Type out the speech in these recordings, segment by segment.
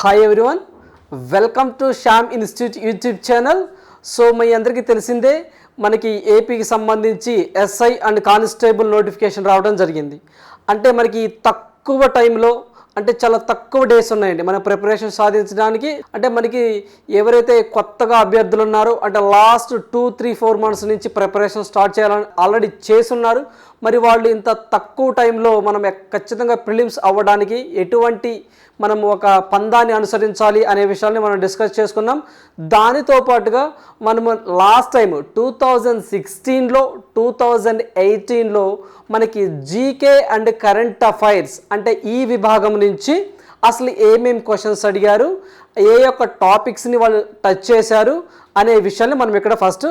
Hi everyone welcome to Shyam institute YouTube channel so మీ అందరికీ తెలిసిందే మనకి ఏపీకి సంబంధించి ఎస్ఐ అండ్ కానిస్టేబుల్ నోటిఫికేషన్ రావడం జరిగింది. అంటే మనకి తక్కువ టైంలో అంటే చాలా తక్కువ డేస్ ఉన్నాయండి. మన ప్రిపరేషన్ సాధించడానికి అంటే మనకి ఎవరైతే కొత్తగా అభ్యర్థులు ఉన్నారో అంటే last two three four months నుంచి ప్రిపరేషన్ స్టార్ట్ చేయాలని ఆల్రెడీ చేసున్నారు మరి వాళ్ళు ఇంత తక్కువ టైంలో మనం ఖచ్చితంగా ప్రిలిమ్స్ అవ్వడానికి ఎటువంటి మనం ఒక పందాన్ని అనుసరించాలి అనే విషయాన్ని మనం డిస్కస్ చేసుకున్నాం. దానితో పాటుగా మనము లాస్ట్ టైం టూ థౌజండ్ సిక్స్టీన్లో టూ థౌజండ్ ఎయిటీన్లో మనకి జీకే అండ్ కరెంట్ అఫైర్స్ అంటే ఈ విభాగం నుంచి అసలు ఏమేమి క్వశ్చన్స్ అడిగారు ఏ యొక్క టాపిక్స్ని వాళ్ళు టచ్ చేశారు అనే విషయాన్ని మనం ఇక్కడ ఫస్ట్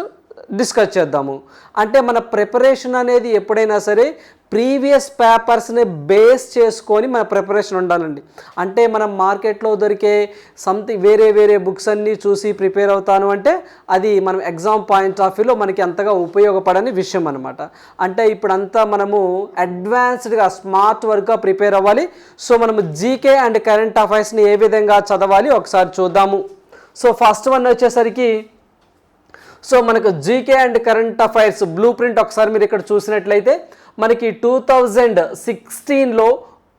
డిస్కస్ చేద్దాము. అంటే మన ప్రిపరేషన్ అనేది ఎప్పుడైనా సరే ప్రీవియస్ పేపర్స్ని బేస్ చేసుకొని మన ప్రిపరేషన్ ఉండాలండి. అంటే మనం మార్కెట్లో దొరికే సంథింగ్ వేరే వేరే బుక్స్ అన్నీ చూసి ప్రిపేర్ అవుతాను అంటే అది మనం ఎగ్జామ్ పాయింట్ ఆఫ్ వ్యూలో మనకి అంతగా ఉపయోగపడని విషయం అనమాట అంటే ఇప్పుడంతా మనము అడ్వాన్స్డ్గా స్మార్ట్ వర్క్గా ప్రిపేర్ అవ్వాలి. సో మనము జీకే అండ్ కరెంట్ అఫైర్స్ని ఏ విధంగా చదవాలి ఒకసారి చూద్దాము. సో ఫస్ట్ వన్ వచ్చేసరికి సో మనకు GK and current affairs blueprint ఒకసారి మీరు ఇక్కడ చూసినట్లయితే మనకి టూ థౌజండ్ సిక్స్టీన్లో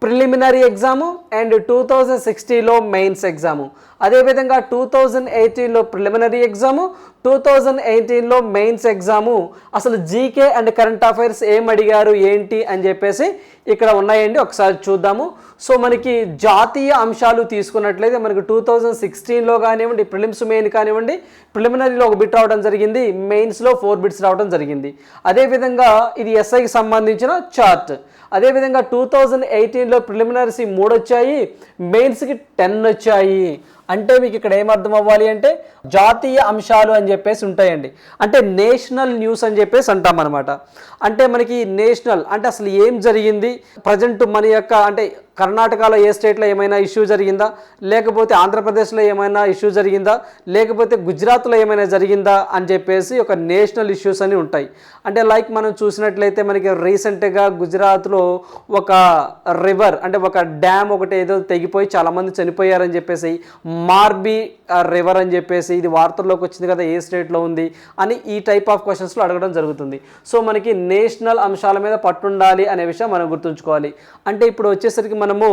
preliminary exam and two thousand సిక్స్టీలో mains exam. అదేవిధంగా టూ థౌజండ్ ఎయిటీన్లో ప్రిలిమినరీ ఎగ్జాము టూ థౌజండ్ ఎయిటీన్లో మెయిన్స్ ఎగ్జాము. అసలు జీకే అండ్ కరెంట్ అఫైర్స్ ఏం అడిగారు ఏంటి అని చెప్పేసి ఇక్కడ ఉన్నాయండి. ఒకసారి చూద్దాము. సో మనకి జాతీయ అంశాలు తీసుకున్నట్లయితే మనకి టూ థౌజండ్ సిక్స్టీన్లో కానివ్వండి ప్రిలిమ్స్ మెయిన్ కానివ్వండి ప్రిలిమినరీలో ఒక బిట్ రావడం జరిగింది మెయిన్స్లో ఫోర్ బిట్స్ రావడం జరిగింది. అదేవిధంగా ఇది ఎస్ఐకి సంబంధించిన చార్ట్. అదేవిధంగా టూ థౌజండ్ ఎయిటీన్ ఎయిటీన్లో ప్రిలిమినరీస్ మూడు వచ్చాయి మెయిన్స్కి టెన్ వచ్చాయి అంటే మీకు ఇక్కడ ఏమర్థం అవ్వాలి అంటే జాతీయ అంశాలు అని చెప్పేసి ఉంటాయండి. అంటే నేషనల్ న్యూస్ అని చెప్పేసి అంటాం అనమాట అంటే మనకి నేషనల్ అంటే అసలు ఏం జరిగింది? ప్రజెంట్ మన యొక్క అంటే కర్ణాటకలో ఏ స్టేట్లో ఏమైనా ఇష్యూ జరిగిందా? లేకపోతే ఆంధ్రప్రదేశ్లో ఏమైనా ఇష్యూ జరిగిందా? లేకపోతే గుజరాత్లో ఏమైనా జరిగిందా? అని చెప్పేసి ఒక నేషనల్ ఇష్యూస్ అని ఉంటాయి. అంటే లైక్ మనం చూసినట్లయితే మనకి రీసెంట్గా గుజరాత్లో ఒక రివర్ అంటే ఒక డ్యామ్ ఒకటి ఏదో తెగిపోయి చాలామంది చనిపోయారని చెప్పేసి మార్బీ రివర్ అని చెప్పేసి ఇది వార్తల్లోకి వచ్చింది కదా ఏ స్టేట్లో ఉంది? అని ఈ టైప్ ఆఫ్ క్వశ్చన్స్లో అడగడం జరుగుతుంది. సో మనకి నేషనల్ అంశాల మీద పట్టుండాలి అనే విషయం మనం గుర్తుంచుకోవాలి. అంటే ఇప్పుడు వచ్చేసరికి మనము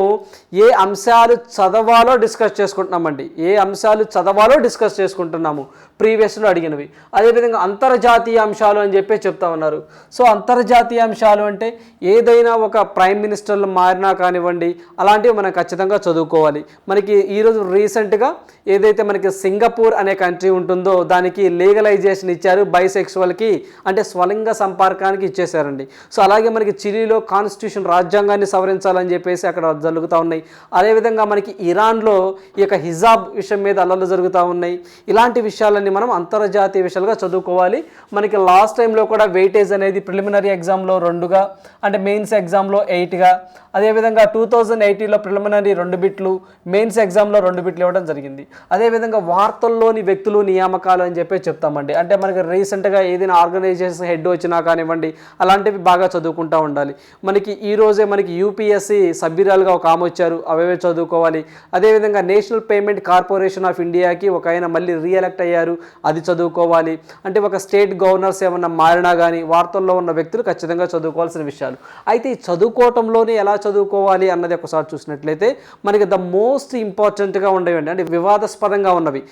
ఏ అంశాలు చదవాలో డిస్కస్ చేసుకుంటున్నామండి. ఏ అంశాలు చదవాలో డిస్కస్ చేసుకుంటున్నాము. ప్రీవియస్లో అడిగినవి. అదేవిధంగా అంతర్జాతీయ అంశాలు అని చెప్పి చెప్తా ఉన్నారు. సో అంతర్జాతీయ అంశాలు అంటే ఏదైనా ఒక ప్రైమ్ మినిస్టర్లు మారినా కానివ్వండి అలాంటివి మనం ఖచ్చితంగా చదువుకోవాలి. మనకి ఈరోజు రీసెంట్గా ఏదైతే మనకి సింగపూర్ అనే కంట్రీ ఉంటుందో దానికి లీగలైజేషన్ ఇచ్చారు బైసెక్సువల్కి అంటే స్వలింగ సంపర్కానికి ఇచ్చేశారండి. సో అలాగే మనకి చిలీలో కాన్స్టిట్యూషన్ రాజ్యాంగాన్ని సవరించాలని చెప్పేసి అక్కడ జరుగుతూ ఉన్నాయి. అదేవిధంగా మనకి ఇరాన్లో ఈ యొక్క హిజాబ్ విషయం మీద అల్లలు జరుగుతూ ఉన్నాయి. ఇలాంటి విషయాలన్నీ మనం అంతర్జాతీయ విషయాలుగా చదువుకోవాలి. మనకి లాస్ట్ టైంలో కూడా వెయిటేజ్ అనేది ప్రిలిమినరీ ఎగ్జామ్లో రెండుగా అంటే మెయిన్స్ ఎగ్జామ్లో ఎయిట్గా అదేవిధంగా టూ థౌజండ్ ఎయిటీలో ప్రిలిమినరీ రెండు బిట్లు మెయిన్స్ ఎగ్జామ్లో రెండు బిట్లు ఇవ్వడం జరిగింది. అదేవిధంగా వార్తల్లోని వ్యక్తులు నియామకాలు అని చెప్పి చెప్తామండి. అంటే మనకి రీసెంట్గా ఏదైనా ఆర్గనైజేషన్ హెడ్ వచ్చినా కానివ్వండి అలాంటివి బాగా చదువుకుంటూ ఉండాలి. మనకి ఈ రోజే మనకి యూపీఎస్సి సభ్యురాలుగా ఒక ఆమె వచ్చారు. అవే చదువుకోవాలి? అదేవిధంగా నేషనల్ పేమెంట్ కార్పొరేషన్ ఆఫ్ ఇండియాకి ఒక ఆయన మళ్ళీ రీఎలెక్ట్ అయ్యారు. అది చదువుకోవాలి. అంటే ఒక స్టేట్ గవర్నర్స్ ఏమన్నా మారినా కానీ వార్తల్లో ఉన్న వ్యక్తులు ఖచ్చితంగా చదువుకోవాల్సిన విషయాలు. అయితే ఈ చదువుకోవటంలోనే ఎలా చదువుకోవాలి అన్నది ఒకసారి చూసినట్లయితే మనకి ద మోస్ట్ ఇంపార్టెంట్గా ఉండేవండి. అంటే వివాదాస్పదంగా ఉన్నవి.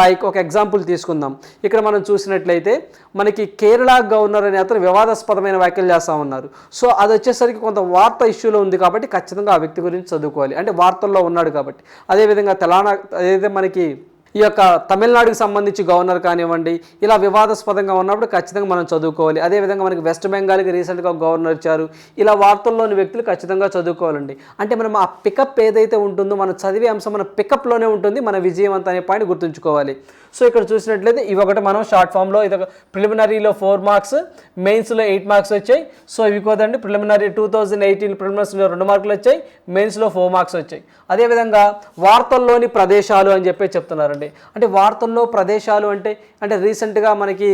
లైక్ ఒక ఎగ్జాంపుల్ తీసుకుందాం. ఇక్కడ మనం చూసినట్లయితే మనకి కేరళ గవర్నర్ అనే అతను వివాదాస్పదమైన వ్యాఖ్యలు చేస్తా ఉన్నారు. సో అది వచ్చేసరికి కొంత వార్త ఇష్యూలో ఉంది కాబట్టి ఖచ్చితంగా ఆ వ్యక్తి గురించి చదువుకోవాలి. అంటే వార్తల్లో ఉన్నాడు కాబట్టి. అదేవిధంగా తెలంగాణ అదైతే మనకి ఈ యొక్క తమిళనాడుకి సంబంధించి గవర్నర్ కానివ్వండి ఇలా వివాదాస్పదంగా ఉన్నప్పుడు ఖచ్చితంగా మనం చదువుకోవాలి. అదేవిధంగా మనకి వెస్ట్ బెంగాల్కి రీసెంట్గా గవర్నర్ ఇచ్చారు. ఇలా వార్తల్లోని వ్యక్తులు ఖచ్చితంగా చదువుకోవాలండి. అంటే మనం ఆ పికప్ ఏదైతే ఉంటుందో మనం చదివే అంశం మన పికప్లోనే ఉంటుంది మన విజయవంతం అనే పాయింట్ గుర్తుంచుకోవాలి. సో ఇక్కడ చూసినట్లయితే ఇవి ఒకటి మనం షార్ట్ ఫామ్లో ఇది ఒక ప్రిలిమినరీలో ఫోర్ మార్క్స్ మెయిన్స్లో ఎయిట్ మార్క్స్ వచ్చాయి. సో ఇవి కోదండి ప్రిలిమినరీ టూ థౌజండ్ ఎయిటీన్ ప్రిలిమినరీస్లో రెండు మార్కులు వచ్చాయి మెయిన్స్లో ఫోర్ మార్క్స్ వచ్చాయి. అదేవిధంగా వార్తల్లోని ప్రదేశాలు అని చెప్పి చెప్తున్నారండి. అంటే వార్తల్లో ప్రదేశాలు అంటే అంటే రీసెంట్గా మనకి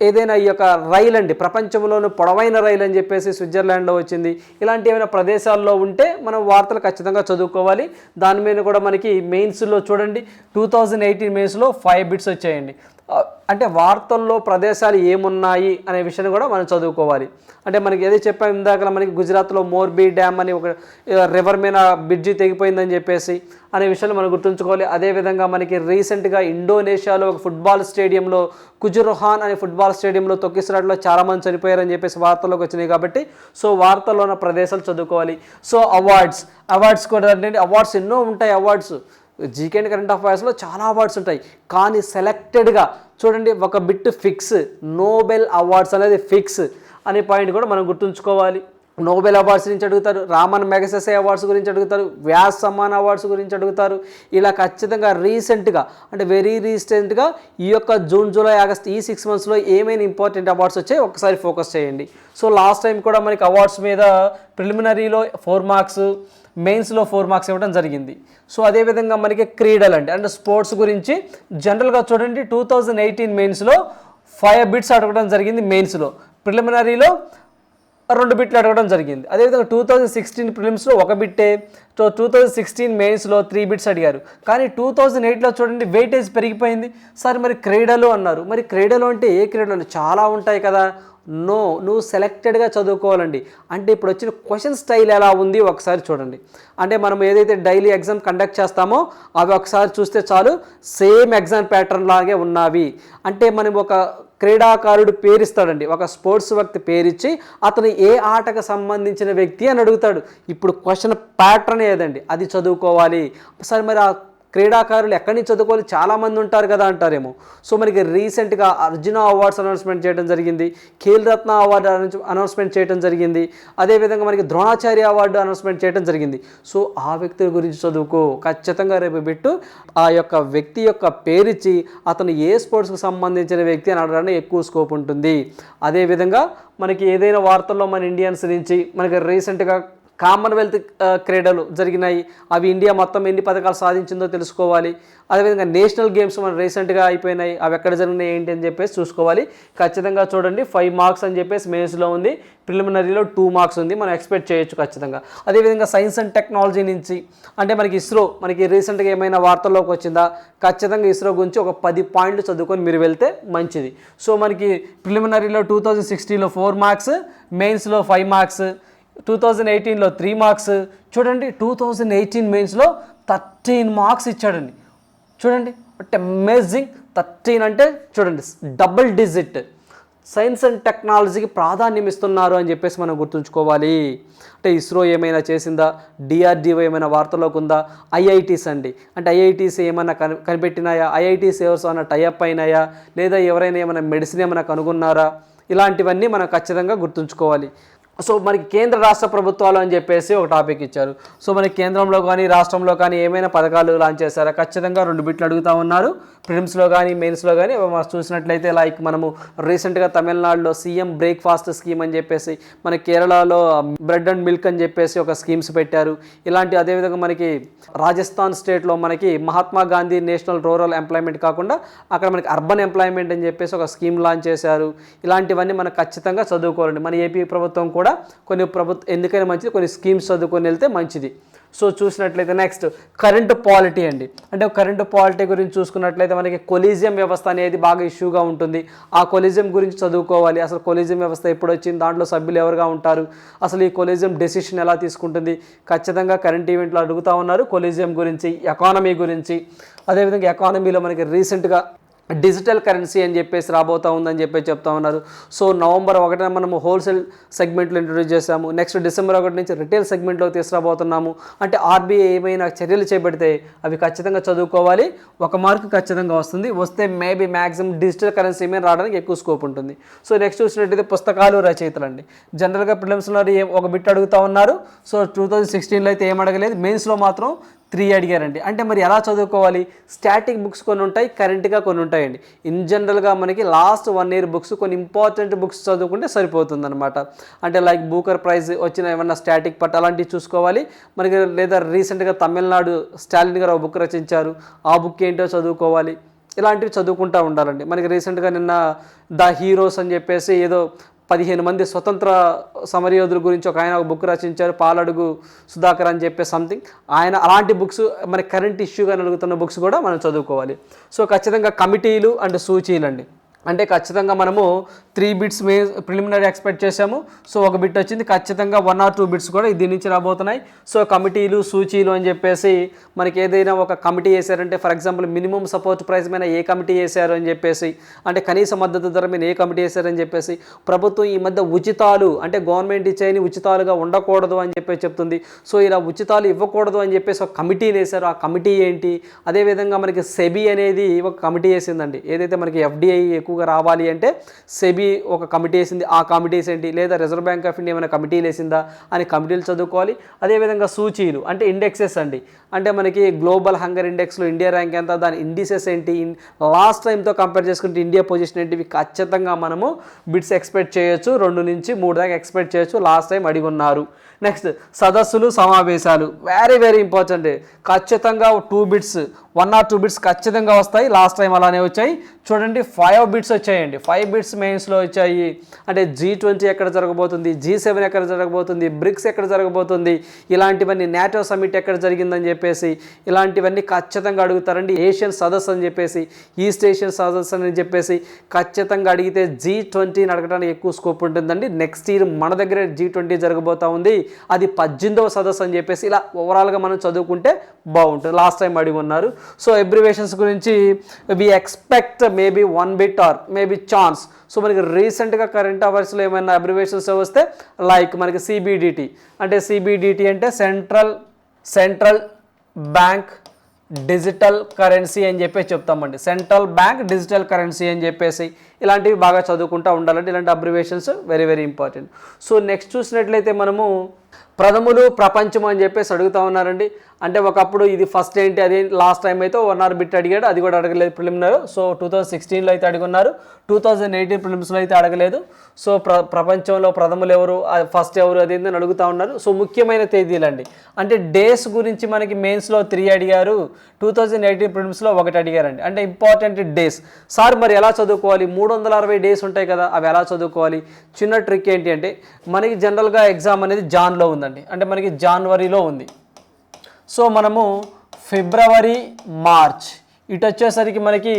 ఏదైనా ఈ యొక్క రైలు అండి ప్రపంచంలోని పొడవైన రైలు అని చెప్పేసి స్విట్జర్లాండ్లో వచ్చింది. ఇలాంటి ఏమైనా ప్రదేశాల్లో ఉంటే మనం వార్తలు ఖచ్చితంగా చదువుకోవాలి. దాని మీద కూడా మనకి మెయిన్స్లో చూడండి టూ థౌజండ్ ఎయిటీన్ మెయిన్స్లో ఫైవ్ బిట్స్ వచ్చాయండి. అంటే వార్తల్లో ప్రదేశాలు ఏమున్నాయి అనే విషయాన్ని కూడా మనం చదువుకోవాలి. అంటే మనకి ఏదో చెప్పాం ఇందాక మనకి గుజరాత్లో మోర్బీ డ్యామ్ అని ఒక రివర్ మీద బ్రిడ్జి తెగిపోయిందని చెప్పేసి అనే విషయాన్ని మనం గుర్తుంచుకోవాలి. అదేవిధంగా మనకి రీసెంట్గా ఇండోనేషియాలో ఒక ఫుట్బాల్ స్టేడియంలో కుజురుహాన్ అనే ఫుట్బాల్ స్టేడియంలో తొక్కిసలాట్లో చాలామంది చనిపోయారని చెప్పేసి వార్తల్లోకి వచ్చినాయి కాబట్టి సో వార్తల్లో ఉన్న ప్రదేశాలు చదువుకోవాలి. సో అవార్డ్స్ అవార్డ్స్ కూడా అంటే అవార్డ్స్ ఎన్నో ఉంటాయి అవార్డ్స్. జీకే అండ్ కరెంట్ అఫైర్స్లో చాలా అవార్డ్స్ ఉంటాయి. కానీ సెలెక్టెడ్గా చూడండి ఒక బిట్ ఫిక్స్ నోబెల్ అవార్డ్స్ అనేది ఫిక్స్ అనే పాయింట్ కూడా మనం గుర్తుంచుకోవాలి. నోబెల్ అవార్డ్స్ గురించి అడుగుతారు రామన్ మెగసెసే అవార్డ్స్ గురించి అడుగుతారు వ్యాస్ సమ్మాన్ అవార్డ్స్ గురించి అడుగుతారు. ఇలా ఖచ్చితంగా రీసెంట్గా అంటే వెరీ రీసెంట్గా ఈ యొక్క జూన్ జూలై ఆగస్ట్ ఈ సిక్స్ మంత్స్లో ఏమైనా ఇంపార్టెంట్ అవార్డ్స్ వచ్చాయి ఒకసారి ఫోకస్ చేయండి. సో లాస్ట్ టైం కూడా మనకి అవార్డ్స్ మీద ప్రిలిమినరీలో ఫోర్ మార్క్స్ మెయిన్స్లో ఫోర్ మార్క్స్ ఇవ్వడం జరిగింది. సో అదేవిధంగా మనకి క్రీడలు అండి. అంటే స్పోర్ట్స్ గురించి జనరల్గా చూడండి టూ థౌజండ్ ఎయిటీన్ మెయిన్స్లో ఫైవ్ బిట్స్ అడగడం జరిగింది మెయిన్స్లో ప్రిలిమినరీలో రెండు బిట్లు అడగడం జరిగింది. అదేవిధంగా టూ థౌజండ్ సిక్స్టీన్ ప్రిలిమ్స్లో ఒక బిట్టే సో టూ థౌజండ్ సిక్స్టీన్ మెయిన్స్లో త్రీ బిట్స్ అడిగారు కానీ టూ థౌజండ్ ఎయిట్లో చూడండి వెయిటేజ్ పెరిగిపోయింది. సార్ మరి క్రీడలు అన్నారు. మరి క్రీడలు అంటే ఏ క్రీడలు చాలా ఉంటాయి కదా. నో నువ్వు సెలెక్టెడ్గా చదువుకోవాలండి. అంటే ఇప్పుడు వచ్చిన క్వశ్చన్ స్టైల్ ఎలా ఉంది ఒకసారి చూడండి. అంటే మనం ఏదైతే డైలీ ఎగ్జామ్ కండక్ట్ చేస్తామో అవి ఒకసారి చూస్తే చాలు సేమ్ ఎగ్జామ్ ప్యాటర్న్ లాగే ఉన్నవి. అంటే మనం ఒక క్రీడాకారుడు పేరిస్తాడండి. ఒక స్పోర్ట్స్ వ్యక్తి పేరిచ్చి అతను ఏ ఆటకు సంబంధించిన వ్యక్తి అని అడుగుతాడు. ఇప్పుడు క్వశ్చన్ ప్యాటర్న్ ఏదండి? అది చదువుకోవాలి. సరే మరి ఆ క్రీడాకారులు ఎక్కడి నుంచి చదువుకోవాలి? చాలామంది ఉంటారు కదా అంటారేమో. సో మనకి రీసెంట్గా అర్జున అవార్డ్స్ అనౌన్స్మెంట్ చేయడం జరిగింది. ఖేల్ రత్న అవార్డు అనౌన్స్మెంట్ చేయడం జరిగింది. అదేవిధంగా మనకి ద్రోణాచార్య అవార్డు అనౌన్స్మెంట్ చేయడం జరిగింది. సో ఆ వ్యక్తుల గురించి చదువుకో. ఖచ్చితంగా రేపు బిట్టు ఆ యొక్క వ్యక్తి యొక్క పేరిచ్చి అతను ఏ స్పోర్ట్స్కి సంబంధించిన వ్యక్తి అని అడగడానికి ఎక్కువ స్కోప్ ఉంటుంది. అదేవిధంగా మనకి ఏదైనా వార్తల్లో మన ఇండియన్స్ నుంచి మనకి రీసెంట్గా కామన్వెల్త్ uh, క్రీడలు జరిగినాయి. అవి ఇండియా మొత్తం ఎన్ని పథకాలు సాధించిందో తెలుసుకోవాలి. అదేవిధంగా నేషనల్ గేమ్స్ మన రీసెంట్గా అయిపోయినాయి. అవి ఎక్కడ జరిగినాయి ఏంటి అని చెప్పేసి చూసుకోవాలి. ఖచ్చితంగా చూడండి ఫైవ్ మార్క్స్ అని చెప్పేసి మెయిన్స్లో ఉంది. ప్రిలిమినరీలో టూ మార్క్స్ ఉంది. మనం ఎక్స్పెక్ట్ చేయొచ్చు ఖచ్చితంగా. అదేవిధంగా సైన్స్ అండ్ టెక్నాలజీ నుంచి అంటే మనకి ఇస్రో మనకి రీసెంట్గా ఏమైనా వార్తల్లోకి వచ్చిందా? ఖచ్చితంగా ఇస్రో గురించి ఒక పది పాయింట్లు చదువుకొని మీరు వెళ్తే మంచిది. సో మనకి ప్రిలిమినరీలో టూ థౌజండ్ సిక్స్టీలో ఫోర్ మార్క్స్ మెయిన్స్లో ఫైవ్ మార్క్స్ టూ థౌజండ్ ఎయిటీన్లో త్రీ మార్క్స్ చూడండి టూ థౌజండ్ ఎయిటీన్ మెయిన్స్లో థర్టీన్ మార్క్స్ ఇచ్చాడండి. చూడండి బట్ అమేజింగ్ థర్టీన్ అంటే చూడండి డబుల్ డిజిట్ సైన్స్ అండ్ టెక్నాలజీకి ప్రాధాన్యం ఇస్తున్నారు అని చెప్పేసి మనం గుర్తుంచుకోవాలి. అంటే ఇస్రో ఏమైనా చేసిందా? డిఆర్డిఓ ఏమైనా వార్తలోకి ఉందా? ఐఐటీస్ అండి. అంటే ఐఐటీస్ ఏమైనా కని కనిపెట్టినాయా? ఐఐటీస్ ఎవరితో టైఅప్ అయినాయా? లేదా ఎవరైనా ఏమైనా మెడిసిన్ ఏమైనా కనుగొన్నారా? ఇలాంటివన్నీ మనం ఖచ్చితంగా గుర్తుంచుకోవాలి. సో మనకి కేంద్ర రాష్ట్ర ప్రభుత్వాలు అని చెప్పేసి ఒక టాపిక్ ఇచ్చారు. సో మనకి కేంద్రంలో కానీ రాష్ట్రంలో కానీ ఏమైనా పథకాలు లాంచ్ చేశారా? ఖచ్చితంగా రెండు బిట్లు అడుగుతా ఉన్నారు. ప్రిలిమ్స్లో కానీ మెయిన్స్లో కానీ మనం చూసినట్లయితే లైక్ మనము రీసెంట్గా తమిళనాడులో సీఎం బ్రేక్ఫాస్ట్ స్కీమ్ అని చెప్పేసి మన కేరళలో బ్రెడ్ అండ్ మిల్క్ అని చెప్పేసి ఒక స్కీమ్స్ పెట్టారు. ఇలాంటి అదేవిధంగా మనకి రాజస్థాన్ స్టేట్లో మనకి Mahatma Gandhi national rural employment కాకుండా అక్కడ మనకి అర్బన్ ఎంప్లాయ్మెంట్ అని చెప్పేసి ఒక స్కీమ్ లాంచ్ చేశారు. ఇలాంటివన్నీ మనం ఖచ్చితంగా చదువుకోవాలండి. మన ఏపీ ప్రభుత్వం కూడా కూడా కొన్ని ప్రభుత్వం ఎందుకైనా మంచిది కొన్ని స్కీమ్స్ చదువుకొని వెళ్తే మంచిది. సో చూసినట్లయితే నెక్స్ట్ కరెంటు పాలిటీ అండి. అంటే కరెంటు పాలిటీ గురించి చూసుకున్నట్లయితే మనకి కొలీజియం వ్యవస్థ అనేది బాగా ఇష్యూగా ఉంటుంది. ఆ కొలీజియం గురించి చదువుకోవాలి. అసలు కొలీజియం వ్యవస్థ ఎప్పుడు వచ్చింది? దాంట్లో సభ్యులు ఎవరుగా ఉంటారు? అసలు ఈ కొలీజియం డెసిషన్ ఎలా తీసుకుంటుంది? ఖచ్చితంగా కరెంట్ ఈవెంట్లో అడుగుతా ఉన్నారు. కొలీజియం గురించి ఎకానమీ గురించి. అదేవిధంగా ఎకానమీలో మనకి రీసెంట్గా డిజిటల్ కరెన్సీ అని చెప్పేసి రాబోతా ఉందని చెప్పేసి చెప్తా ఉన్నారు. సో నవంబర్ ఒకటిన మనము హోల్సేల్ సెగ్మెంట్లో ఇంట్రొడ్యూస్ చేసాము నెక్స్ట్ డిసెంబర్ ఒకటి నుంచి రిటైల్ సెగ్మెంట్లో తీసుకురాబోతున్నాము. అంటే ఆర్బీఐ ఏమైనా చర్యలు చేపడితే అవి ఖచ్చితంగా చదువుకోవాలి. ఒక మార్క్ ఖచ్చితంగా వస్తుంది. వస్తే మేబీ మ్యాక్సిమం డిజిటల్ కరెన్సీ మీద రావడానికి ఎక్కువ స్కోప్ ఉంటుంది. సో నెక్స్ట్ చూసినట్టయితే పుస్తకాలు రచయితలు అండి జనరల్గా ప్రిలిమ్స్లో ఏ ఒక బిట్ అడుగుతా ఉన్నారు. సో టూ థౌజండ్ సిక్స్టీన్లో అయితే ఏం అడగలేదు. మెయిన్స్లో మాత్రం త్రీ అడిగారండి. అంటే మరి ఎలా చదువుకోవాలి? స్టాటిక్ బుక్స్ కొన్ని ఉంటాయి కరెంట్గా కొన్ని ఉంటాయండి. ఇన్ జనరల్గా మనకి లాస్ట్ వన్ ఇయర్ బుక్స్ కొన్ని ఇంపార్టెంట్ బుక్స్ చదువుకుంటే సరిపోతుందన్నమాట. అంటే లైక్ బూకర్ ప్రైజ్ వచ్చిన ఏమన్నా స్టాటిక్ పట్ అలాంటివి చూసుకోవాలి. మనకి లేదా రీసెంట్గా తమిళనాడు స్టాలిన్ గారు ఒక బుక్ రచించారు. ఆ బుక్ ఏంటో చదువుకోవాలి. ఇలాంటివి చదువుకుంటూ ఉండాలండి. మనకి రీసెంట్గా నిన్న ద హీరోస్ అని చెప్పేసి ఏదో పదిహేను మంది స్వతంత్ర సమరయోధుల గురించి ఒక ఆయన ఒక బుక్ రచించారు పాలడుగు సుధాకర్ అని చెప్పే సంథింగ్ ఆయన అలాంటి బుక్స్ మన కరెంట్ ఇష్యూగా నలుగుతున్న బుక్స్ కూడా మనం చదువుకోవాలి. సో ఖచ్చితంగా కమిటీలు అండ్ సూచీలు అండి అంటే ఖచ్చితంగా మనము త్రీ బిట్స్ మే ప్రిలిమినరీ ఎక్స్పెక్ట్ చేసాము సో ఒక బిట్ వచ్చింది. ఖచ్చితంగా వన్ ఆర్ టూ బిట్స్ కూడా దీని నుంచి రాబోతున్నాయి. సో కమిటీలు సూచీలు అని చెప్పేసి మనకి ఏదైనా ఒక committee వేశారంటే for example minimum support price మీద ఏ కమిటీ వేశారు అని చెప్పేసి అంటే కనీస మద్దతు ధర మీద ఏ కమిటీ వేశారని చెప్పేసి ప్రభుత్వం ఈ మధ్య ఉచితాలు అంటే గవర్నమెంట్ ఇచ్చేయని ఉచితాలుగా ఉండకూడదు అని చెప్పేసి చెప్తుంది. సో ఇలా ఉచితాలు ఇవ్వకూడదు అని చెప్పేసి ఒక కమిటీని వేశారు. ఆ కమిటీ ఏంటి? అదేవిధంగా మనకి సెబీ అనేది ఒక కమిటీ వేసిందండి. ఏదైతే మనకి ఎఫ్డిఐ ఎక్కువగా రావాలి అంటే సెబీ ఒక కమిటీ వేసింది. ఆ కమిటీస్ ఏంటి లేదా రిజర్వ్ బ్యాంక్ ఆఫ్ ఇండియా ఏమైనా కమిటీలు వేసిందా అని కమిటీలు చదువుకోవాలి. అదేవిధంగా సూచీలు అంటే ఇండెక్సెస్ అండి. అంటే మనకి గ్లోబల్ హంగర్ ఇండెక్స్లో ఇండియా ర్యాంక్ ఎంత? దాని ఇండిసెస్ ఏంటి? లాస్ట్ టైంతో కంపేర్ చేసుకుంటే ఇండియా పొజిషన్ ఏంటి? ఇవి ఖచ్చితంగా మనము బిట్స్ ఎక్స్పెక్ట్ చేయొచ్చు. రెండు నుంచి మూడు దాకా ఎక్స్పెక్ట్ చేయొచ్చు. లాస్ట్ టైం అడిగి ఉన్నారు. నెక్స్ట్ సదస్సులు సమావేశాలు. వెరీ వెరీ ఇంపార్టెంట్ ఖచ్చితంగా two bits one or two bits ఖచ్చితంగా వస్తాయి. లాస్ట్ టైం అలానే వచ్చాయి. చూడండి ఫైవ్ బిట్స్ వచ్చాయండి. ఫైవ్ బిట్స్ మెయిన్స్లో వచ్చాయి. అంటే జీ ట్వంటీ ఎక్కడ జరగబోతుంది? జీ సెవెన్ ఎక్కడ జరగబోతుంది? బ్రిక్స్ ఎక్కడ జరగబోతుంది? ఇలాంటివన్నీ నాటో సమిట్ ఎక్కడ జరిగిందని చెప్పేసి ఇలాంటివన్నీ ఖచ్చితంగా అడుగుతారండి. ఏషియన్ సదస్సు అని చెప్పేసి ఈస్ట్ ఏషియన్ సదస్సు అని చెప్పేసి ఖచ్చితంగా అడిగితే జీ ట్వంటీని అడగడానికి ఎక్కువ స్కోప్ ఉంటుందండి. నెక్స్ట్ ఇయర్ మన దగ్గర జీ ట్వంటీ జరగబోతా ఉంది. అది పద్దెనిమిదవ సదస్సు అని చెప్పేసి ఇలా ఓవరాల్గా మనం చదువుకుంటే బాగుంటుంది. లాస్ట్ టైం అడిగి ఉన్నారు. సో ఎబ్రివేషన్స్ గురించి we expect maybe one bit or maybe chance so మనకి రీసెంట్గా కరెంట్ అవర్స్లో ఏమైనా అబ్రివేషన్స్ వస్తే లైక్ మనకి సిబిడిటి అంటే సిబిడిటి అంటే central central bank digital currency అని చెప్పేసి చెప్తామండి. సెంట్రల్ బ్యాంక్ డిజిటల్ కరెన్సీ అని చెప్పేసి ఇలాంటివి బాగా చదువుకుంటూ ఉండాలంటే ఇలాంటి abbreviations very very important so next చూసినట్లయితే మనము ప్రథములు ప్రపంచం అని చెప్పేసి అడుగుతా ఉన్నారండి. అంటే ఒకప్పుడు ఇది ఫస్ట్ ఏంటి అది లాస్ట్ టైం అయితే వన్ ఆర్ బిట్ అడిగాడు అది కూడా అడగలేదు ప్రిలిమినరీ సో టూ థౌజండ్ సిక్స్టీన్లో అయితే అడుగున్నారు టూ థౌజండ్ ఎయిటీన్ ప్రిలిమ్స్లో అయితే అడగలేదు. సో ప్ర ప్రపంచంలో ప్రథములు ఎవరు ఫస్ట్ ఎవరు అది ఏందని అడుగుతూ ఉన్నారు. సో ముఖ్యమైన తేదీలండి. అంటే డేస్ గురించి మనకి మెయిన్స్లో త్రీ అడిగారు టూ థౌజండ్ ఎయిటీన్ ప్రిలిమ్స్లో ఒకటి అడిగారండి. అంటే ఇంపార్టెంట్ డేస్ సార్ మరి ఎలా చదువుకోవాలి? మూడు వందల అరవై డేస్ ఉంటాయి కదా అవి ఎలా చదువుకోవాలి? చిన్న ట్రిక్ ఏంటి అంటే మనకి జనరల్గా ఎగ్జామ్ అనేది జాన్లో ఉందండి. అంటే మనకి జనవరిలో ఉంది. సో మనము ఫిబ్రవరి మార్చ్ ఇటు వచ్చేసరికి మనకి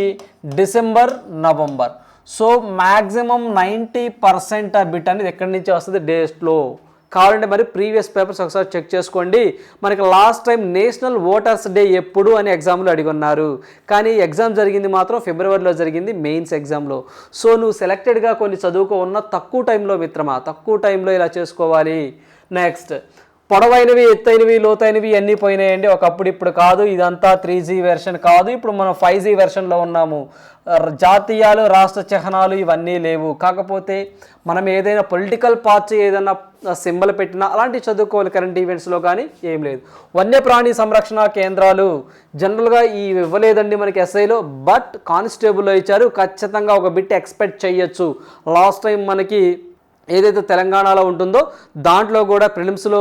December November. So maximum ninety percent ఆ బిట్ అనేది ఎక్కడి నుంచి వస్తుంది? డేస్లో కావాలంటే మరి ప్రీవియస్ పేపర్స్ ఒకసారి చెక్ చేసుకోండి. మనకి last time national voters day ఎప్పుడు అని ఎగ్జామ్లో అడిగి ఉన్నారు కానీ ఎగ్జామ్ జరిగింది మాత్రం ఫిబ్రవరిలో జరిగింది మెయిన్స్ ఎగ్జామ్లో సో నువ్వు సెలెక్టెడ్గా కొన్ని చదువుకో ఉన్న తక్కువ టైంలో మిత్రమా? తక్కువ టైంలో ఇలా చేసుకోవాలి. నెక్స్ట్ పొడవైనవి ఎత్తైనవి లోతైనవి అన్నీ పోయినాయండి? ఒకప్పుడు ఇప్పుడు కాదు ఇదంతా త్రీ జీ వెర్షన్ కాదు. ఇప్పుడు మనం ఫైవ్ జీ వెర్షన్లో ఉన్నాము. జాతీయాలు రాష్ట్ర చిహ్నాలు ఇవన్నీ లేవు. కాకపోతే మనం ఏదైనా పొలిటికల్ పార్టీ ఏదైనా సింబల్ పెట్టినా అలాంటివి చదువుకోవాలి కరెంట్ ఈవెంట్స్లో కానీ ఏం లేదు. వన్యప్రాణి సంరక్షణ కేంద్రాలు జనరల్గా ఈ ఇవ్వలేదండి మనకి ఎస్ఐలో బట్ కానిస్టేబుల్లో ఇచ్చారు. ఖచ్చితంగా ఒక బిట్ ఎక్స్పెక్ట్ చేయొచ్చు. లాస్ట్ టైం మనకి ఏదైతే తెలంగాణలో ఉంటుందో దాంట్లో కూడా ప్రిలిమ్స్లో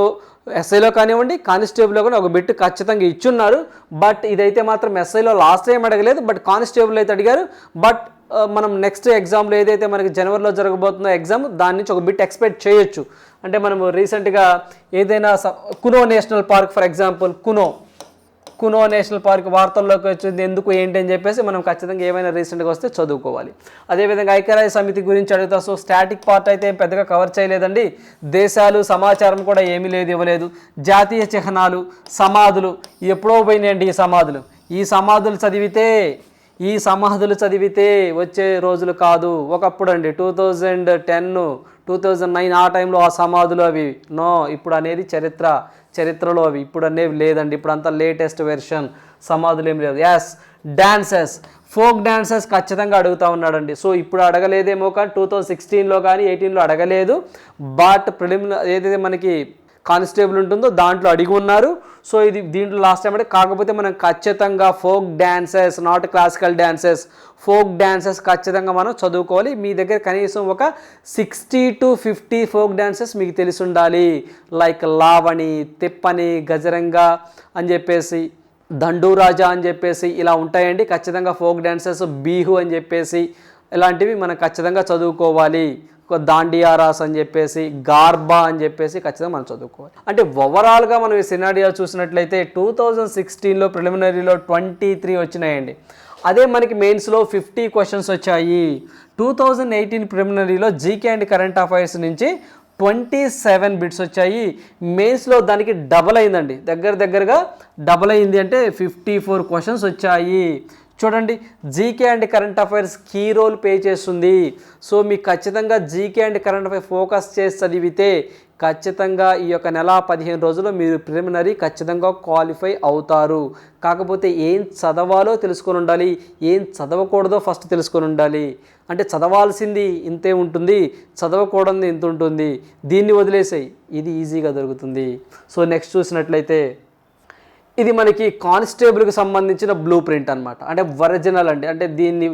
ఎస్ఐలో కానివ్వండి కానిస్టేబుల్లో కూడా ఒక బిట్ ఖచ్చితంగా ఇచ్చున్నారు. బట్ ఇదైతే మాత్రం ఎస్ఐలో లాస్ట్ టైం అడగలేదు. బట్ కానిస్టేబుల్ అయితే అడిగారు. బట్ uh, మనం నెక్స్ట్ ఎగ్జామ్లో ఏదైతే మనకి జనవరిలో జరగబోతుందో ఎగ్జామ్ దాని నుంచి ఒక బిట్ ఎక్స్పెక్ట్ చేయొచ్చు. అంటే మనము రీసెంట్గా ఏదైనా స- Kuno national park for example Kuno. Kuno national park వార్తల్లోకి వచ్చింది. ఎందుకు ఏంటి అని చెప్పేసి మనం ఖచ్చితంగా ఏమైనా రీసెంట్గా వస్తే చదువుకోవాలి. అదేవిధంగా ఐక్యరాజ్య సమితి గురించి అడుగుతా సో స్టాటిక్ పార్ట్ అయితే పెద్దగా కవర్ చేయలేదండి. దేశాలు సమాచారం కూడా ఏమీ లేదు ఇవ్వలేదు. జాతీయ చిహ్నాలు సమాధులు ఎప్పుడో పోయినాయండి ఈ సమాధులు. ఈ సమాధులు చదివితే ఈ సమాధులు చదివితే వచ్చే రోజులు కాదు. ఒకప్పుడు అండి two thousand ten two thousand nine ఆ టైంలో ఆ సమాధులు అవి. నో ఇప్పుడు అనేది చరిత్ర. చరిత్రలో అవి ఇప్పుడు అనేవి లేదండి. ఇప్పుడు అంతా లేటెస్ట్ వెర్షన్. సమాధులు ఏం లేదు యాస్ డాన్సెస్ ఫోక్ డాన్సెస్ ఖచ్చితంగా అడుగుతా ఉన్నాడండి. సో ఇప్పుడు అడగలేదేమో కానీ టూ థౌజండ్ సిక్స్టీన్లో కానీ ఎయిటీన్లో అడగలేదు. బట్ ప్రిలిమిన ఏదైతే మనకి కానిస్టేబుల్ ఉంటుందో దాంట్లో అడిగి ఉన్నారు. సో ఇది దీంట్లో లాస్ట్ టైం అంటే కాకపోతే మనం ఖచ్చితంగా folk dances not classical dances folk dances ఖచ్చితంగా మనం చదువుకోవాలి. మీ దగ్గర కనీసం ఒక sixty to fifty folk dances మీకు తెలిసి ఉండాలి. లైక్ లావణి తిప్పని గజరంగా అని చెప్పేసి దండూరాజా అని చెప్పేసి ఇలా ఉంటాయండి. ఖచ్చితంగా ఫోక్ డ్యాన్సెస్ బీహు అని చెప్పేసి ఇలాంటివి మనం ఖచ్చితంగా చదువుకోవాలి. దాండియారాస్ అని చెప్పేసి గార్బా అని చెప్పేసి ఖచ్చితంగా మనం చదువుకోవాలి. అంటే ఓవరాల్గా మనం ఈ సినాడియా చూసినట్లయితే టూ థౌజండ్ సిక్స్టీన్లో ప్రిలిమినరీలో ట్వంటీ త్రీ వచ్చినాయండి. అదే మనకి మెయిన్స్లో ఫిఫ్టీ క్వశ్చన్స్ వచ్చాయి. టూ థౌజండ్ ఎయిటీన్ ప్రిలిమినరీలో జీకే అండ్ కరెంట్ అఫైర్స్ నుంచి ట్వంటీ సెవెన్ బిట్స్ వచ్చాయి. మెయిన్స్లో దానికి డబల్ అయిందండి. దగ్గర దగ్గరగా డబల్ అయింది అంటే ఫిఫ్టీ ఫోర్ క్వశ్చన్స్ వచ్చాయి. చూడండి GK and current affairs key role play చేస్తుంది. సో మీకు ఖచ్చితంగా GK and current affair focus చేసి చదివితే ఖచ్చితంగా ఈ యొక్క నెల పదిహేను రోజుల్లో మీరు ప్రిలిమినరీ ఖచ్చితంగా క్వాలిఫై అవుతారు. కాకపోతే ఏం చదవాలో తెలుసుకొని ఉండాలి ఏం చదవకూడదో ఫస్ట్ తెలుసుకొని ఉండాలి. అంటే చదవాల్సింది ఇంతే ఉంటుంది చదవకూడదు ఇంత ఉంటుంది. దీన్ని వదిలేసాయి ఇది ఈజీగా దొరుకుతుంది. సో నెక్స్ట్ చూసినట్లయితే ఇది మనకి కానిస్టేబుల్కి సంబంధించిన బ్లూ ప్రింట్ అనమాట అంటే ఒరిజినల్ అండి. అంటే దీన్ని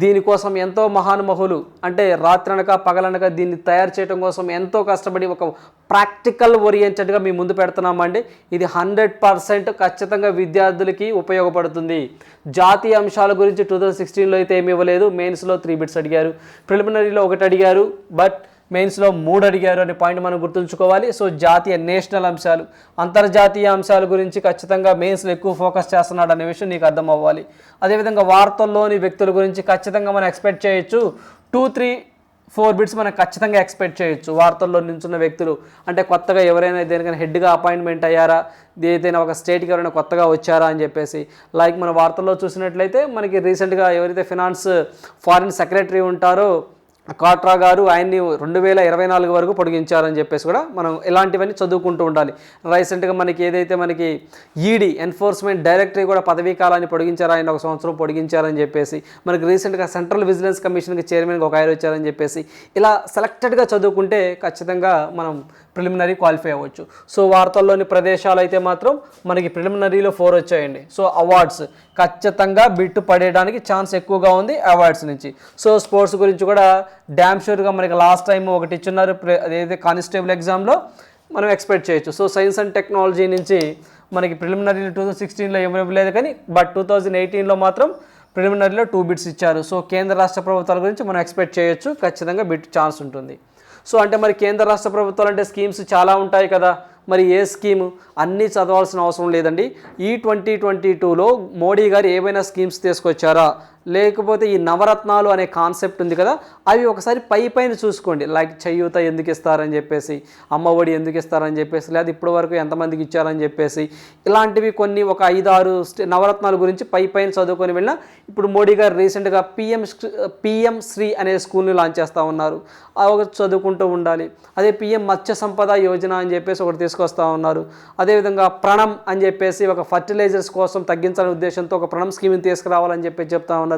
దీనికోసం ఎంతో మహానుమహులు అంటే రాత్రనక పగలనక దీన్ని తయారు చేయడం కోసం ఎంతో కష్టపడి ఒక ప్రాక్టికల్ ఓరియంటెడ్గా మీ ముందు పెడుతున్నామండి. ఇది హండ్రెడ్ పర్సెంట్ ఖచ్చితంగా విద్యార్థులకి ఉపయోగపడుతుంది. జాతీయ అంశాల గురించి టూ థౌజండ్ సిక్స్టీన్లో అయితే ఏమి ఇవ్వలేదు. మెయిన్స్లో త్రీ బిట్స్ అడిగారు. ప్రిలిమినరీలో ఒకటి అడిగారు. బట్ మెయిన్స్లో మూడు అడిగారు అనే పాయింట్ మనం గుర్తుంచుకోవాలి. సో జాతీయ నేషనల్ అంశాలు అంతర్జాతీయ అంశాల గురించి ఖచ్చితంగా మెయిన్స్లో ఎక్కువ ఫోకస్ చేస్తున్నాడు అనే విషయం నీకు అర్థం అవ్వాలి అదేవిధంగా వార్తల్లోని వ్యక్తుల గురించి ఖచ్చితంగా మనం ఎక్స్పెక్ట్ చేయొచ్చు. టూ త్రీ ఫోర్ బిట్స్ మనం ఖచ్చితంగా ఎక్స్పెక్ట్ చేయొచ్చు. వార్తల్లో నించున్న వ్యక్తులు అంటే కొత్తగా ఎవరైనా దేనికైనా హెడ్గా అపాయింట్మెంట్ అయ్యారా? ఏదైనా ఒక స్టేట్కి ఎవరైనా కొత్తగా వచ్చారా అని చెప్పేసి లైక్ మన వార్తల్లో చూసినట్లయితే మనకి రీసెంట్గా ఎవరైతే ఫినాన్స్ ఫారిన్ సెక్రటరీ ఉంటారో కాట్రా గారు ఆయన్ని రెండు వేల ఇరవై నాలుగు వరకు పొడిగించారని చెప్పేసి కూడా మనం ఇలాంటివన్నీ చదువుకుంటూ ఉండాలి. రీసెంట్గా మనకి ఏదైతే మనకి ఈడీ ఎన్ఫోర్స్మెంట్ డైరెక్టరీ కూడా పదవీ కాలాన్ని పొడిగించారు. ఆయన ఒక సంవత్సరం పొడిగించారని చెప్పేసి మనకి రీసెంట్గా సెంట్రల్ విజిలెన్స్ కమిషన్కి చైర్మన్గా ఒక ఆయన వచ్చారని చెప్పేసి ఇలా సెలెక్టెడ్గా చదువుకుంటే ఖచ్చితంగా మనం ప్రిలిమినరీ క్వాలిఫై అవ్వచ్చు. సో వార్తల్లోని ప్రదేశాలు అయితే మాత్రం మనకి ప్రిలిమినరీలో ఫోర్ వచ్చాయండి. సో అవార్డ్స్ ఖచ్చితంగా బిట్టు పడేయడానికి ఛాన్స్ ఎక్కువగా ఉంది అవార్డ్స్ నుంచి. సో స్పోర్ట్స్ గురించి కూడా డ్యామ్ షూర్గా మనకి లాస్ట్ టైం ఒకటి ఇచ్చున్నారు. అదైతే కానిస్టేబుల్ ఎగ్జామ్లో మనం ఎక్స్పెక్ట్ చేయొచ్చు. సో సైన్స్ అండ్ టెక్నాలజీ నుంచి మనకి ప్రిలిమినరీ టూ థౌజండ్ సిక్స్టీన్లో ఇవ్వలేదు కానీ బట్ టూ థౌజండ్ ఎయిటీన్లో మాత్రం ప్రిలిమినరీలో టూ బిట్స్ ఇచ్చారు. సో కేంద్ర రాష్ట్ర ప్రభుత్వాల గురించి మనం ఎక్స్పెక్ట్ చేయొచ్చు. ఖచ్చితంగా బిట్ ఛాన్స్ ఉంటుంది. సో అంటే మరి కేంద్ర రాష్ట్ర ప్రభుత్వాలు అంటే స్కీమ్స్ చాలా ఉంటాయి కదా. మరి ఏ స్కీము? అన్నీ చదవాల్సిన అవసరం లేదండి. ఈ ట్వంటీ ట్వంటీ టూలో మోడీ గారు ఏవైనా స్కీమ్స్ తీసుకొచ్చారా? లేకపోతే ఈ నవరత్నాలు అనే కాన్సెప్ట్ ఉంది కదా అవి ఒకసారి పై పైన చూసుకోండి. లైక్ చేయూత ఎందుకు ఇస్తారని చెప్పేసి అమ్మఒడి ఎందుకు ఇస్తారని చెప్పేసి లేదా ఇప్పటి వరకు ఎంతమందికి ఇచ్చారని చెప్పేసి ఇలాంటివి కొన్ని ఒక ఐదారు స్టే- నవరత్నాల గురించి పై పైన చదువుకొని వెళ్ళినా ఇప్పుడు మోడీ గారు రీసెంట్గా పిఎం పిఎం శ్రీ అనే స్కూల్ని లాంచ్ చేస్తూ ఉన్నారు. ఒక ఒకటి చదువుకుంటూ ఉండాలి. అదే పిఎం మత్స్య సంపద యోజన అని చెప్పేసి ఒకటి తీసుకొస్తూ ఉన్నారు. అదేవిధంగా ప్రణం అని చెప్పేసి ఒక ఫర్టిలైజర్స్ కోసం తగ్గించాలనే ఉద్దేశంతో ఒక ప్రణం స్కీమ్ని తీసుకురావాలని చెప్పి చెప్తా ఉన్నారు.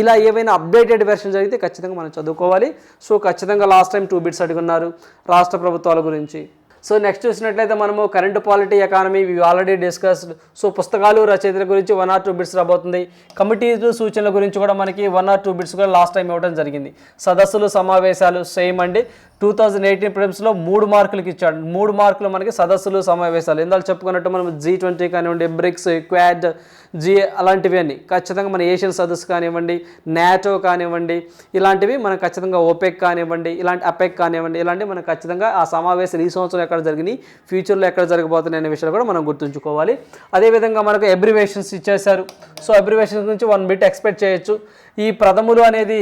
ఇలా ఏవైనా అప్డేటెడ్ వెర్షన్ జరిగితే ఖచ్చితంగా మనం చదువుకోవాలి. సో ఖచ్చితంగా లాస్ట్ టైం టూ బిట్స్ అడుగున్నారు రాష్ట్ర ప్రభుత్వాల గురించి. సో నెక్స్ట్ చూసినట్లయితే మనము కరెంట్ పాలిటీ ఎకానమీ ఇవి ఆల్రెడీ డిస్కస్డ్ సో పుస్తకాలు రచయితల గురించి వన్ ఆర్ టూ బిట్స్ రాబోతుంది. కమిటీలు సూచనల గురించి కూడా మనకి వన్ ఆర్ టూ బిట్స్ కూడా లాస్ట్ టైం ఇవ్వడం జరిగింది. సదస్సులు సమావేశాలు సేమ్ అండి. టూ థౌజండ్ ఎయిటీన్ ప్రిమ్స్లో మూడు మార్కులకి ఇచ్చాడు. మూడు మార్కులు మనకి సదస్సులు సమావేశాలు. ఇందాక చెప్పుకున్నట్టు మనం జీ ట్వంటీ కానివ్వండి బ్రిక్స్ క్వాడ్ జీ అలాంటివి అన్నీ ఖచ్చితంగా మన ఏషియన్ సదస్సు కానివ్వండి నాటో కానివ్వండి ఇలాంటివి మనం ఖచ్చితంగా ఓపెక్ కానివ్వండి ఇలాంటి అపెక్ కానివ్వండి ఇలాంటివి మనం ఖచ్చితంగా ఆ సమావేశాలు ఈ సంవత్సరం ఎక్కడ జరిగినాయి ఫ్యూచర్లో ఎక్కడ జరగబోతున్నాయి అనే విషయాలు కూడా మనం గుర్తుంచుకోవాలి. అదేవిధంగా మనకు అబ్రివేషన్స్ ఇచ్చేశారు. సో అబ్రివేషన్స్ నుంచి వన్ బిట్ ఎక్స్పెక్ట్ చేయొచ్చు. ఈ ప్రథములు అనేది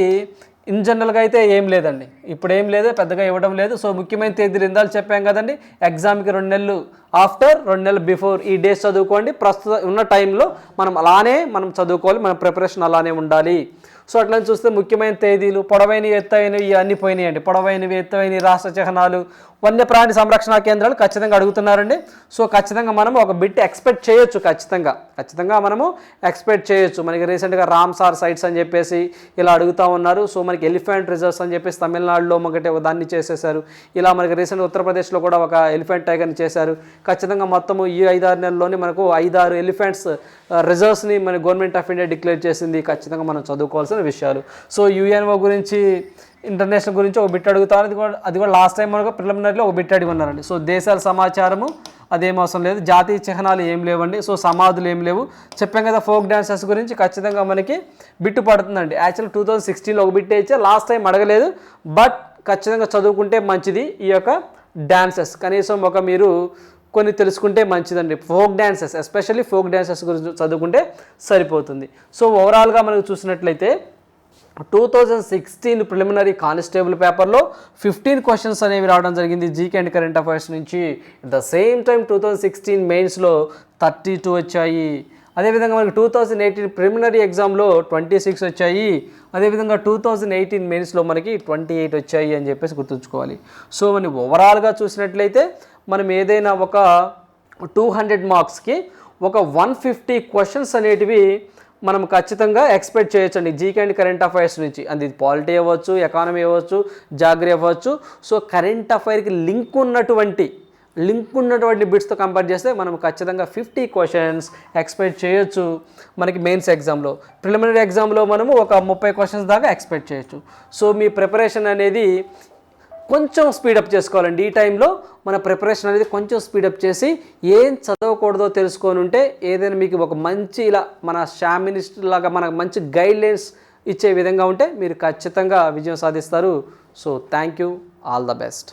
ఇన్ జనరల్గా అయితే ఏం లేదండి. ఇప్పుడు ఏం లేదు పెద్దగా ఇవ్వడం లేదు. సో ముఖ్యమైన తేదీలు ఇందాలు చెప్పాం కదండి. ఎగ్జామ్కి రెండు నెలలు ఆఫ్టర్ రెండు నెలలు బిఫోర్ ఈ డేస్ చదువుకోండి. ప్రస్తుతం ఉన్న టైంలో మనం అలానే మనం చదువుకోవాలి. మన ప్రిపరేషన్ అలానే ఉండాలి. సో అట్లని చూస్తే ముఖ్యమైన తేదీలు పొడవైనవి ఎత్తైనవి ఇవన్నీ పోయినాయండి పొడవైనవి ఎత్తైనవి రాష్ట్ర చిహ్నాలు వన్యప్రాణి సంరక్షణ కేంద్రాలు ఖచ్చితంగా అడుగుతున్నారండి. సో ఖచ్చితంగా మనం ఒక బిట్ ఎక్స్పెక్ట్ చేయొచ్చు ఖచ్చితంగా. ఖచ్చితంగా మనము ఎక్స్పెక్ట్ చేయొచ్చు. మనకి రీసెంట్గా రామ్సార్ సైట్స్ అని చెప్పేసి ఇలా అడుగుతా ఉన్నారు. సో మనకి ఎలిఫెంట్ రిజర్వ్స్ అని చెప్పేసి తమిళనాడులో ఒకటి దాన్ని చేసేసారు ఇలా మనకి రీసెంట్ ఉత్తరప్రదేశ్లో కూడా ఒక ఎలిఫెంట్ టైగర్ని చేశారు. ఖచ్చితంగా మొత్తము ఈ ఐదారు నెలల్లోనే మనకు ఐదారు ఎలిఫెంట్స్ రిజర్వ్స్ని uh, మన గవర్నమెంట్ ఆఫ్ ఇండియా డిక్లేర్ చేసింది. ఖచ్చితంగా మనం చదువుకోవాల్సిన విషయాలు. సో యుఎన్ఓ గురించి ఇంటర్నేషనల్ గురించి ఒక బిట్ అడుగుతారు అది కూడా అది కూడా లాస్ట్ టైం మనకు ప్రిలిమినరీలో ఒక బిట్ అడిగి ఉన్నారండి సో దేశాల సమాచారము అదేం అవసరం లేదు. జాతీయ చిహ్నాలు ఏం లేవండి. సో సమాధులు ఏం లేవు. చెప్పాం కదా ఫోక్ డ్యాన్సర్స్ గురించి ఖచ్చితంగా మనకి బిట్టు పడుతుందండి. యాక్చువల్ టూ థౌజండ్ సిక్స్టీన్లో ఒక బిట్ ఇచ్చా లాస్ట్ టైం అడగలేదు. బట్ ఖచ్చితంగా చదువుకుంటే మంచిది ఈ యొక్క డ్యాన్సెస్ కనీసం ఒక మీరు కొన్ని తెలుసుకుంటే మంచిదండి. Folk dances especially folk dances గురించి చదువుకుంటే సరిపోతుంది. సో ఓవరాల్గా మనకు చూసినట్లయితే two thousand sixteen preliminary constable పేపర్లో ఫిఫ్టీన్ క్వశ్చన్స్ అనేవి రావడం జరిగింది జీకే అండ్ కరెంట్ అఫైర్స్ నుంచి. The same time two thousand sixteen మెయిన్స్లో థర్టీ టూ వచ్చాయి. అదేవిధంగా మనకి టూ థౌజండ్ ఎయిటీన్ ప్రిలిమినరీ ఎగ్జామ్లో ట్వంటీ సిక్స్ వచ్చాయి. అదేవిధంగా టూ థౌజండ్ ఎయిటీన్ మెయిన్స్లో మనకి ట్వంటీ ఎయిట్ వచ్చాయి అని చెప్పేసి గుర్తుంచుకోవాలి. సో మనం ఓవరాల్గా చూసినట్లయితే మనం ఏదైనా ఒక టూ హండ్రెడ్ మార్క్స్కి ఒక వన్ ఫిఫ్టీ క్వశ్చన్స్ అనేటివి మనం ఖచ్చితంగా ఎక్స్పెక్ట్ చేయొచ్చండి. జీకే అండ్ కరెంట్ అఫైర్స్ నుంచి. అది పాలిటీ అవ్వచ్చు ఎకానమీ అవ్వచ్చు జాగ్రఫీ అవ్వచ్చు. సో కరెంట్ అఫైర్కి లింక్ ఉన్నటువంటి లింక్ ఉన్నటువంటి బిట్స్తో కంపేర్ చేస్తే మనం ఖచ్చితంగా ఫిఫ్టీ క్వశ్చన్స్ ఎక్స్పెక్ట్ చేయొచ్చు. మనకి మెయిన్స్ ఎగ్జామ్లో. ప్రిలిమినరీ ఎగ్జామ్లో మనము ఒక ముప్పై క్వశ్చన్స్ దాకా ఎక్స్పెక్ట్ చేయొచ్చు. సో మీ ప్రిపరేషన్ అనేది కొంచెం స్పీడప్ చేసుకోవాలండి. ఈ టైంలో మన ప్రిపరేషన్ అనేది కొంచెం స్పీడప్ చేసి ఏం చదవకూడదో తెలుసుకొని ఉంటే ఏదైనా మీకు ఒక మంచి ఇలా మన షా మినిస్టర్ లాగా మనకు మంచి గైడ్లైన్స్ ఇచ్చే విధంగా ఉంటే మీరు ఖచ్చితంగా విజయం సాధిస్తారు. So thank you all the best